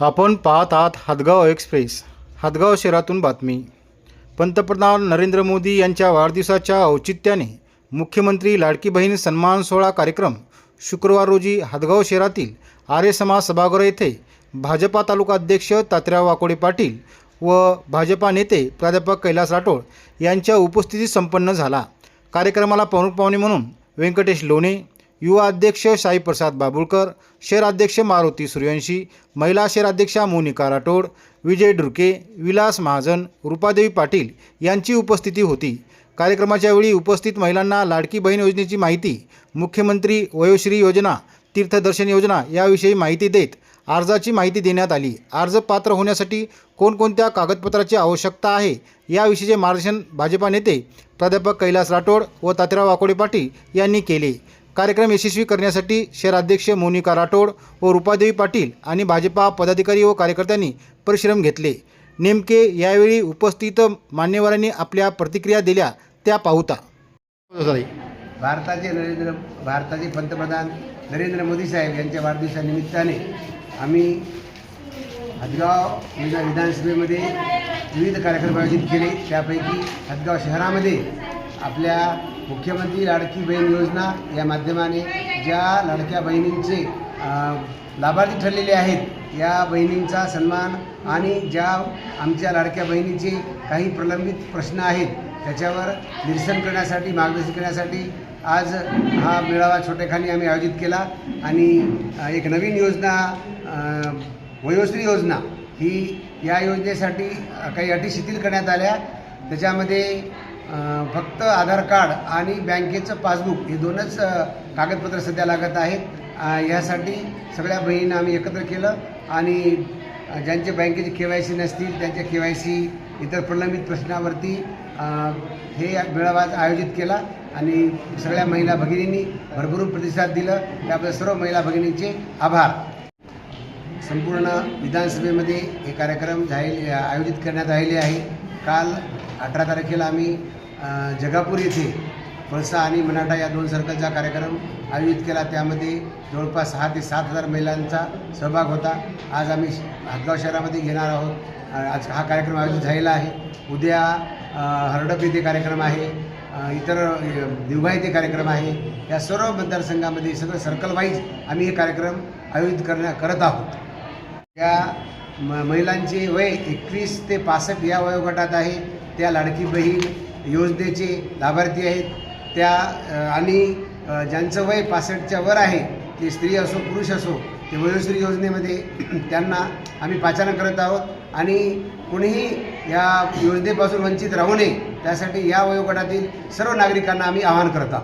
आपण पाहत आहात हदगाव एक्सप्रेस हदगाव शहरातून बातमी. पंतप्रधान नरेंद्र मोदी यांच्या वाढदिवसाच्या औचित्याने मुख्यमंत्री लाडकी बहीण सन्मान सोहळा कार्यक्रम शुक्रवार रोजी हदगाव शहरातील आर्य समाज सभागृह येथे भाजपा तालुका अध्यक्ष तात्याराव वाकोडे पाटील व भाजपा नेते प्राध्यापक कैलास राठोड यांच्या उपस्थितीत संपन्न झाला. कार्यक्रमाला प्रमुख पाहुणे म्हणून व्यंकटेश लोणे युवा अध्यक्ष साईप्रसाद बाबुळकर शहराध्यक्ष मारुती सूर्यवंशी महिला शहराध्यक्षा मोनिका राठोड विजय डुरके विलास महाजन रुपादेवी पाटील यांची उपस्थिती होती. कार्यक्रमाच्या वेळी उपस्थित महिलांना लाडकी बहीण योजनेची माहिती मुख्यमंत्री वयोश्री योजना तीर्थदर्शन योजना याविषयी माहिती देत अर्जाची माहिती देण्यात आली. अर्ज पात्र होण्यासाठी कोणकोणत्या कागदपत्राची आवश्यकता आहे याविषयीचे मार्गदर्शन भाजपा नेते प्राध्यापक कैलास राठोड व तात्याराव वाकोडे पाटील यांनी केले. कार्यक्रम यशस्वी करण्यासाठी शहराध्यक्ष मोनिका राठोड व रुपादेवी पाटील आणि भाजपा पदाधिकारी व कार्यकर्त्यांनी परिश्रम घेतले. नेमके यावेळी उपस्थित मान्यवरांनी आपल्या प्रतिक्रिया दिल्या त्या पाहुता. भारताचे नरेंद्र भारताचे पंतप्रधान नरेंद्र मोदी साहेब यांच्या वाढदिवसानिमित्ताने आम्ही हदगाव विधा विधानसभेमध्ये विविध कार्यक्रम आयोजित केले. त्यापैकी हदगाव शहरामध्ये आपल्या मुख्यमंत्री लाडकी बहीण योजना या माध्यमाने ज्या लाडक्या बहिणींचे लाभार्थी ठरलेले आहेत या बहिणींचा सन्मान आणि ज्या आमच्या लाडक्या बहिणीचे काही प्रलंबित प्रश्न आहेत त्याच्यावर निरसन करण्यासाठी मार्गदर्शन करण्यासाठी आज हा मेळावा छोटेखानी आम्ही आयोजित केला. आणि एक नवीन योजना वयोश्री योजना ही या योजनेसाठी काही अटी शिथिल करण्यात आल्या. त्याच्यामध्ये फक्त आधार कार्ड आणि बँकेचं पासबुक हे दोनच कागदपत्र सध्या लागत आहेत. यासाठी सगळ्या बहिणींना आम्ही एकत्र केलं आणि ज्यांचे बँकेचे के वाय सी नसतील त्यांच्या के वाय सी इतर प्रलंबित प्रश्नावरती हे मेळावा आयोजित केला आणि सगळ्या महिला भगिनींनी भरभरून प्रतिसाद दिलं. त्याबद्दल सर्व महिला भगिनींचे आभार. संपूर्ण विधानसभेमध्ये हे कार्यक्रम जाहीर आयोजित करण्यात आलेले आहे. काल अठरा तारखेला आम्ही जगापूर येथे पळसा आणि मनाटा या दोन सर्कलचा कार्यक्रम आयोजित केला. त्यामध्ये जवळपास सहा ते सात हजार महिलांचा सहभाग होता. आज आम्ही हातगाव शहरामध्ये घेणार आहोत. आज हा कार्यक्रम आयोजित झालेला आहे. उद्या हरडप येथे कार्यक्रम आहे. इतर अ, येथे कार्यक्रम आहे. या सर्व मतदारसंघामध्ये सगळं सर्कलवाईज आम्ही हे कार्यक्रम आयोजित करण्या करत आहोत. या म महिलांचे वय एकवीस ते पासष्ट या वयोगटात आहे. त्या लाडकी बहीण योजनेचे लाभार्थी आहेत. त्या आणि ज्यांचं वय पासष्टच्या वर आहे ते स्त्री असो पुरुष असो ते वयोश्री योजनेमध्ये त्यांना आम्ही पाचारण करत आहोत. आणि कुणीही या योजनेपासून वंचित राहू नये त्यासाठी या वयोगटातील सर्व नागरिकांना आम्ही आवाहन करत आहोत.